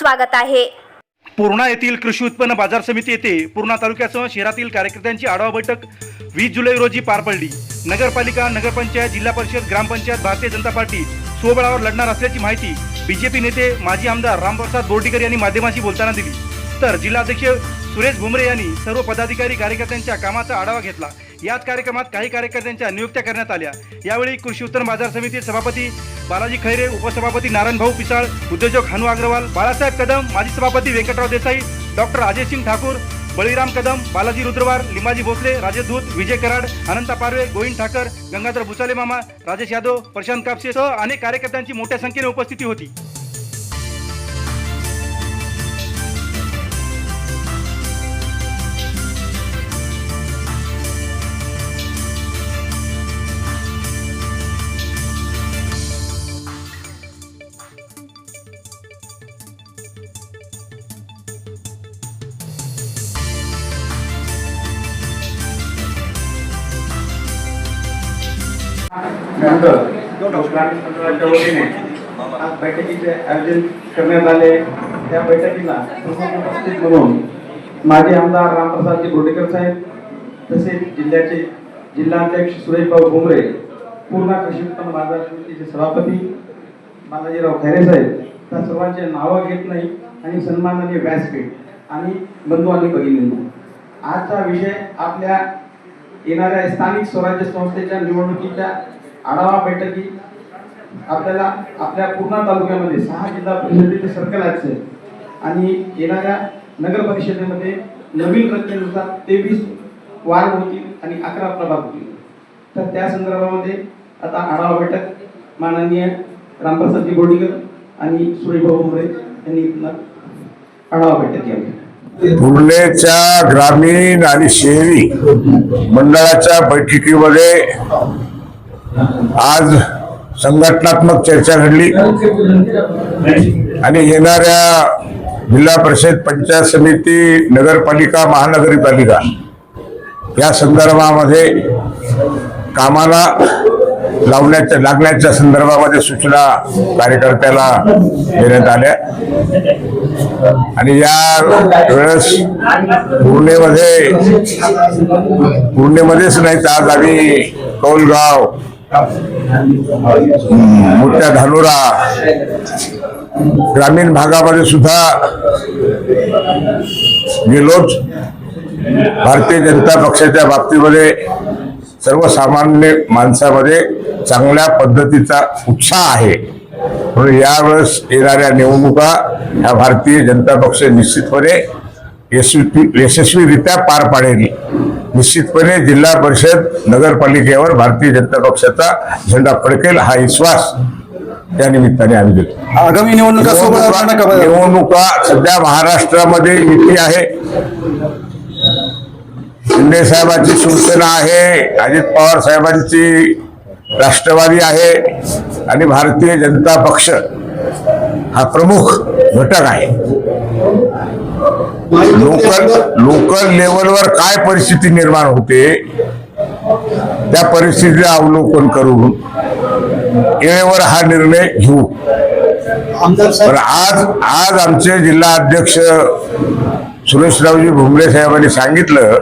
स्वागत आहे. पूर्णा येथील कृषी उत्पन्न बाजार समिती येथे पूर्णा तालुक्यासह शहरातील कार्यकर्त्यांची आढावा बैठक वीस जुलै रोजी पार पडली. नगरपालिका नगरपंचायत जिल्हा परिषद ग्रामपंचायत भारतीय जनता पार्टी स्वबळावर लढणार असल्याची माहिती बीजेपी नेते माजी आमदार रामप्रसाद बोर्डीकर यांनी माध्यमांशी बोलताना दिली. तर जिल्हाध्यक्ष सुरेश भुमरे यांनी सर्व पदाधिकारी कार्यकर्त्यांच्या कामाचा आढावा घेतला. याच कार्यक्रमात काही कार्यकर्त्यांच्या नियुक्त्या करण्यात आल्या. यावेळी कृषी उत्तर बाजार समिती सभापती बालाजी खैरे उपसभापती नारायणभाऊ पिसाळ उद्योजक हनु अग्रवाल बाळासाहेब कदम माजी सभापती व्यंकटराव देसाई डॉक्टर अजय सिंग ठाकूर बळीराम कदम बालाजी रुद्रवार लिंबाजी भोसले राजदूत विजय कराड अनंता पारवे गोविंद ठाकर गंगाधर भुसाले मामा राजेश यादव प्रशांत कापसे सह अनेक कार्यकर्त्यांची मोठ्या संख्येने उपस्थिती होती. नंतर वतीने आज बैठकीचे आयोजन करण्यात आले. त्या बैठकीला उपस्थित म्हणून माजी आमदार रामप्रसादजी बोर्डेकर साहेब तसेच जिल्ह्याचे जिल्हाध्यक्ष सुरेशभाऊ भुमरे पूर्ण कृषी उत्पन्न बाजार समितीचे सभापती बालाजीराव खैरे साहेब त्या सर्वांचे नावं घेत नाही आणि सन्माननीय व्यासपीठ आणि बंधू आणि भगिनींना आजचा विषय आपल्या येणाऱ्या स्थानिक स्वराज्य संस्थेच्या निवडणुकीच्या आढावा बैठकी आपल्याला आपल्या पूर्णा तालुक्यामध्ये सहा जिल्हा परिषदेचे सर्कल आहेत आणि येणाऱ्या नगर परिषदेमध्ये नवीन रचनेनुसार तेवीस वार्ड होतील आणि अकरा प्रभाग होतील. तर त्या संदर्भामध्ये आता आढावा बैठक माननीय रामप्रसादजी बोर्डीकर आणि सुरेशभाऊ मोरे यांनी आढावा बैठक घ्यावी. पूर्णेच्या ग्रामीण आणि शहरी मंडळाच्या बैठकीमध्ये आज संघटनात्मक चर्चा घडली. आणि येणाऱ्या जिल्हा परिषद पंचायत समिती नगरपालिका महानगरपालिका या संदर्भामध्ये कामाला लावण्याच्या लागण्याच्या संदर्भामध्ये सूचना कार्यकर्त्याला देण्यात आल्या. आणि या वेळेस पूर्णेमध्ये पूर्णेमध्येच नाही तर आज आम्ही कौलगाव मोठ्या धानोरा ग्रामीण भागामध्ये सुद्धा गेलोच. भारतीय जनता पक्षाच्या बाबतीमध्ये सर्वसामान्य माणसामध्ये चांगल्या पद्धतीचा उत्साह आहे. म्हणून यावेळेस येणाऱ्या निवडणुका ह्या भारतीय जनता पक्ष निश्चितपणे यशस्वी यशस्वीरित्या पार पाडेल. निश्चितपणे जिल्हा परिषद नगरपालिकेवर भारतीय जनता पक्षाचा झेंडा फडकेल हा विश्वास त्या निमित्ताने आम्ही देतो आगामी निवडणुका? निवडणुका सध्या महाराष्ट्रामध्ये युती आहे शिंदे साहेबांची शिवसेना आहे अजित पवार साहेबांची राष्ट्रवादी आहे आणि भारतीय जनता पक्ष हा प्रमुख घटक आहे. लोकल लोकल लेवलवर काय परिस्थिती निर्माण होते त्या परिस्थितीचे अवलोकन करून वेळेवर हा निर्णय घेऊ. पण आज आज आमचे जिल्हा अध्यक्ष सुरेशरावजी भुमरे साहेबांनी सांगितलं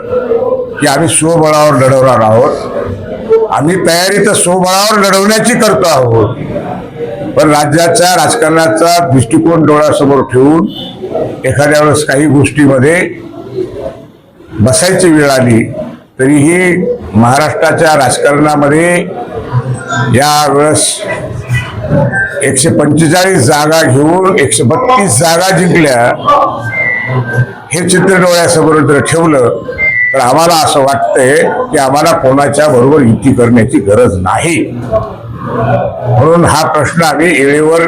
की आम्ही स्वबळावर लढवणार आहोत. आम्ही तयारी तर स्वबळावर लढवण्याची करतो आहोत. पण राज्याच्या राजकारणाचा दृष्टिकोन डोळ्यासमोर ठेवून एखाद्या वेळेस काही गोष्टीमध्ये बसायची वेळ आली तरीही महाराष्ट्राच्या राजकारणामध्ये यावेळेस एकशे पंचेचाळीस जागा घेऊन एकशे बत्तीस जागा जिंकल्या हे चित्र डोळ्यासमोर जर ठेवलं तर आम्हाला असं वाटतंय की आम्हाला कोणाच्या बरोबर युती करण्याची गरज नाही. म्हणून हा प्रश्न आम्ही वेळेवर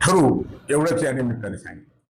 ठरू एवढंच या निमित्ताने सांगितलं.